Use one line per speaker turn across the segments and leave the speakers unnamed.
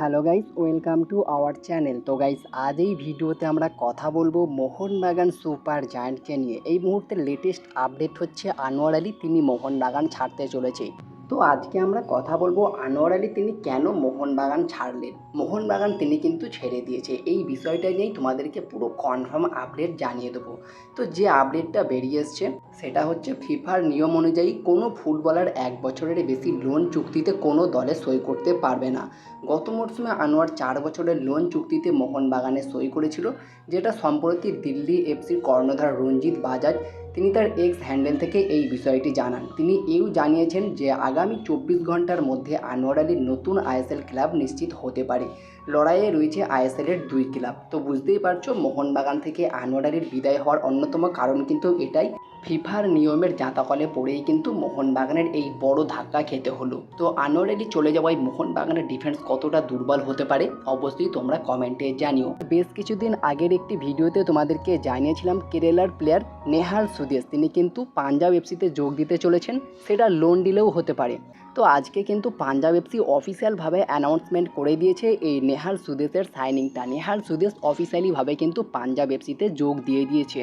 Hello guys, welcome to our channel. তো guys, আজ এই ভিডিওতে আমরা কথা বলব মোহনবাগান সুপার জায়ান্টকে নিয়ে। এই মুহূর্তে লেটেস্ট আপডেট হচ্ছে, আনোয়ার আলী তিনি মোহনবাগান ছাড়তে চলেছে। তো আজকে আমরা কথা বলব আনোয়ার আলী তিনি কেন মোহনবাগান ছাড়লেন? মোহনবাগান তিনি কিন্তু ছেড়ে দিয়েছে। এই বিষয়টা নিয়েই তোমাদেরকে পুরো কনফার্ম আপডেট জানিয়ে দেবো। তো যে আপডেটটা বেরিয়ে এসছে, সেটা হচ্ছে ফিফার নিয়ম অনুযায়ী কোনো ফুটবলার এক বছরের বেশি লোন চুক্তিতে কোনো দলে সই করতে পারবে না। গত মরশুমে আনোয়ার চার বছরের লোন চুক্তিতে মোহনবাগানে সই করেছিল, যেটা সম্প্রতি দিল্লি এফসির কর্ণধার রঞ্জিত বাজাজ তিনি তার এক্স হ্যান্ডেল থেকে এই বিষয়টি জানান। তিনি এও জানিয়েছেন যে, আগামী চব্বিশ ঘণ্টার মধ্যে আনোয়ার আলীর নতুন আইএসএল ক্লাব নিশ্চিত হতে পারে। লড়াইয়ে রয়েছে আইএসএলের দুই ক্লাব। তো বুঝতেই পারছ, মোহনবাগান থেকে আনোয়ার আলীর বিদায় হওয়ার অন্যতম কারণ কিন্তু এটাই। ফিফার নিয়মের জাঁতাকলে পড়েই কিন্তু মোহনবাগানের এই বড় ধাক্কা খেতে হলো। তো আনোয়ার চলে যাওয়ায় মোহনবাগানের ডিফেন্স কতটা দুর্বল হতে পারে অবশ্যই তোমরা কমেন্টে জানিও। বেশ কিছুদিন আগের একটি ভিডিওতে তোমাদেরকে জানিয়েছিলাম কেরালার প্লেয়ার নেহার সুদেশ। তিনি কিন্তু পাঞ্জাব এফসিতে যোগ দিতে চলেছেন, সেটা লোন ডিলেও হতে পারে। তো আজকে কিন্তু পাঞ্জাব এফসি অফিসিয়ালভাবে অ্যানাউন্সমেন্ট করে দিয়েছে এই নেহাল সুদেশের সাইনিংটা নেহাল সুদেশ অফিসিয়ালিভাবে কিন্তু পাঞ্জাব এফসিতে যোগ দিয়ে দিয়েছে।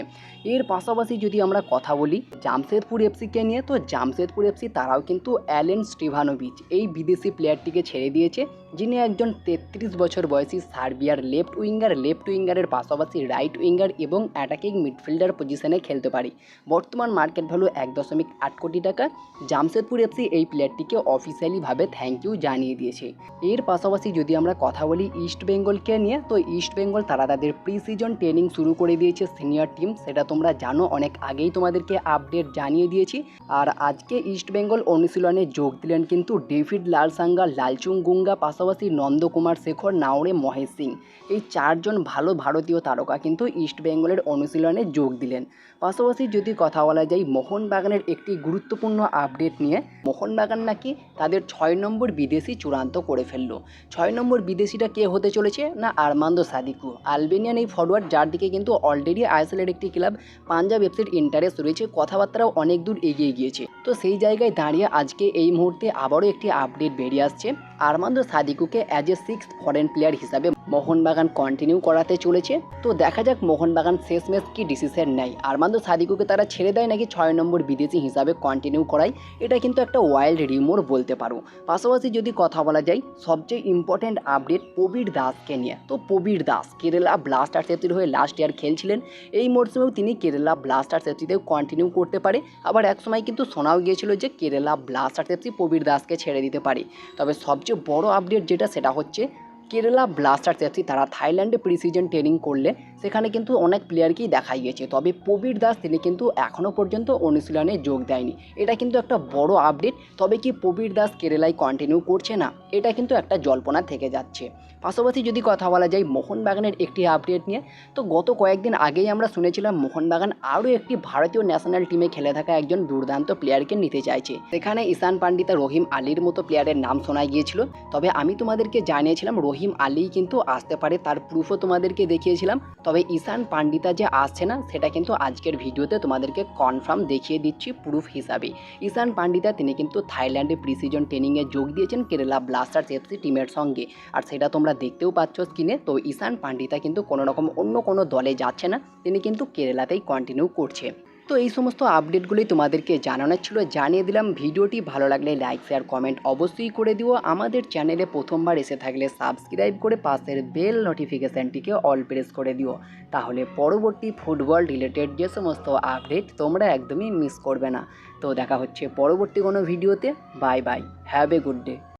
এর পাশাপাশি যদি আমরা কথা বলি, জামশেদপুর এফসিকে নিয়ে, তো জামশেদপুর এফসি তারাও কিন্তু অ্যালেন স্টিভানোভিচ, এই বিদেশি প্লেয়ারটিকে ছেড়ে দিয়েছে, যিনি একজন তেত্রিশ বছর বয়সী সার্বিয়ার লেফট উইঙ্গার লেফট উইঙ্গারের পাশাপাশি রাইট উইঙ্গার এবং অ্যাটাকিং মিডফিল্ডার পজিশনে খেলতে পারে। বর্তমান মার্কেট ভ্যালু এক দশমিক আট কোটি টাকা। জামশেদপুর এফসি এই প্লেয়ারটিকে অফিসিয়ালিভাবে থ্যাংক ইউ জানিয়ে দিয়েছে। এর পাশাপাশি যদি আমরা কথা বলি ইস্ট বেঙ্গলকে নিয়ে, তো ইস্ট বেঙ্গল তারা তাদের প্রি সিজন ট্রেনিং শুরু করে দিয়েছে সিনিয়র টিম সেটা তোমরা জানো, অনেক আগেই তোমাদেরকে আপডেট জানিয়ে দিয়েছি। আর আজকে ইস্ট বেঙ্গল অনুশীলনে যোগ দিলেন কিন্তু ডেভিড লালসাঙ্গা লালচুং গুঙ্গা, পাশাপাশি নন্দকুমার শেখর, নাওরে মহেশ সিং। এই চারজন ভালো ভারতীয় তারকা কিন্তু ইস্ট বেঙ্গলের অনুশীলনে যোগ দিলেন। পাশাপাশি যদি কথা বলা যায়, মোহনবাগানের একটি গুরুত্বপূর্ণ আপডেট নিয়ে, মোহনবাগান নাকি তাদের ছয় নম্বর বিদেশি চূড়ান্ত করে ফেলল। ছয় নম্বর বিদেশিটা কে হতে চলেছে? না, আরমান্দো সাদিকু। আলবেনিয়ান এই ফরওয়ার্ড যার দিকে কিন্তু অলরেডি আইএসএলের একটি ক্লাব, পাঞ্জাব এফসির ইন্টারেস্ট রয়েছে, কথাবার্তাও অনেক দূর এগিয়ে গিয়েছে। তো সেই জায়গায় দাঁড়িয়ে আজকে এই মুহূর্তে আবারও একটি আপডেট বেরিয়ে আসছে। Armando সাদিকুকে as a six foreign player হিসাবে মোহনবাগান কন্টিনিউ করাতে চলেছে। তো দেখা যাক মোহনবাগান শেষ ম্যাচ কি ডিসিশন নেয়। আরমান্দো সাদিকুকে তারা ছেড়ে দেয় নাকি ছয় নম্বর বিদেশি হিসাবে কন্টিনিউ করায়, এটা কিন্তু একটা ওয়াইল্ড রিমোর বলতে পারো। পাশাপাশি যদি কথা বলা যায়, সবচেয়ে ইম্পর্ট্যান্ট আপডেট প্রবীর দাসকে নিয়ে। তো প্রবীর দাস, কেরালা ব্লাস্টার্স এফসির হয়ে লাস্ট ইয়ার খেলছিলেন। এই মরশুমেও তিনি কেরালা ব্লাস্টার্স এফসিতেও কন্টিনিউ করতে পারে। আবার একসময় কিন্তু শোনাও গিয়েছিল যে কেরালা ব্লাস্টার্স এফসি প্রবীর দাসকে ছেড়ে দিতে পারে। তবে সবচেয়ে বড় আপডেট যেটা সেটা হচ্ছে কেরালা ব্লাস্টার্স এফসি তারা থাইল্যান্ডে প্রিসিজন ট্রেনিং করলে সেখানে কিন্তু অনেক প্লেয়ারকেই দেখা গিয়েছে তবে প্রবীর দাস তিনি কিন্তু এখনও পর্যন্ত অনুশীলনে যোগ দেয়নি। এটা কিন্তু একটা বড় আপডেট তবে কি প্রবীর দাস কেরালায় কন্টিনিউ করছে না? এটা কিন্তু একটা জল্পনা থেকে যাচ্ছে। পাশাপাশি যদি কথা বলা যায় মোহনবাগানের একটি আপডেট নিয়ে, তো গত কয়েকদিন আগেই আমরা শুনেছিলাম মোহনবাগান আরও একটি ভারতীয় ন্যাশনাল টিমে খেলে থাকা একজন দুর্দান্ত প্লেয়ারকে নিতে চাইছে। সেখানে ঈশান পান্ডিতা রহিম আলীর মতো প্লেয়ারের নাম শোনা গিয়েছিল। তবে আমি তোমাদেরকে জানিয়েছিলাম, রহিম আলী কিন্তু আসতে পারে, তার প্রুফও তোমাদেরকে দেখিয়েছিলাম। তবে ঈশান পান্ডিতা যে আসছে না, সেটা কিন্তু আজকের ভিডিওতে তোমাদেরকে কনফার্ম দেখিয়ে দিচ্ছি প্রুফ হিসাবে। ঈশান পান্ডিতা তিনি কিন্তু থাইল্যান্ডে প্রিসিজন ট্রেনিংয়ে যোগ দিয়েছেন, কেরালা ব্লাস্টার্স এফসি টিমের সঙ্গে। আর সেটা তোমরা দেখতেও পাচ্ছ স্ক্রিনে তো ঈশান পান্ডিতা কিন্তু কোনো রকম অন্য কোনো দলে যাচ্ছে না। তিনি কিন্তু কেরালাতেই কন্টিনিউ করছে। তো এই সমস্ত আপডেটগুলোই তোমাদেরকে জানানোর ছিল। জানিয়ে দিলাম, ভিডিওটি ভালো লাগলে লাইক শেয়ার কমেন্ট অবশ্যই করে দিও। আমাদের চ্যানেলে প্রথমবার এসে থাকলে সাবস্ক্রাইব করে পাশের বেল নোটিফিকেশানটিকে অল প্রেস করে দিও। তাহলে পরবর্তী ফুটবল রিলেটেড যে সমস্ত আপডেট তোমরা একদমই মিস করবে না। তো দেখা হচ্ছে পরবর্তী কোনো ভিডিওতে bye bye have a good day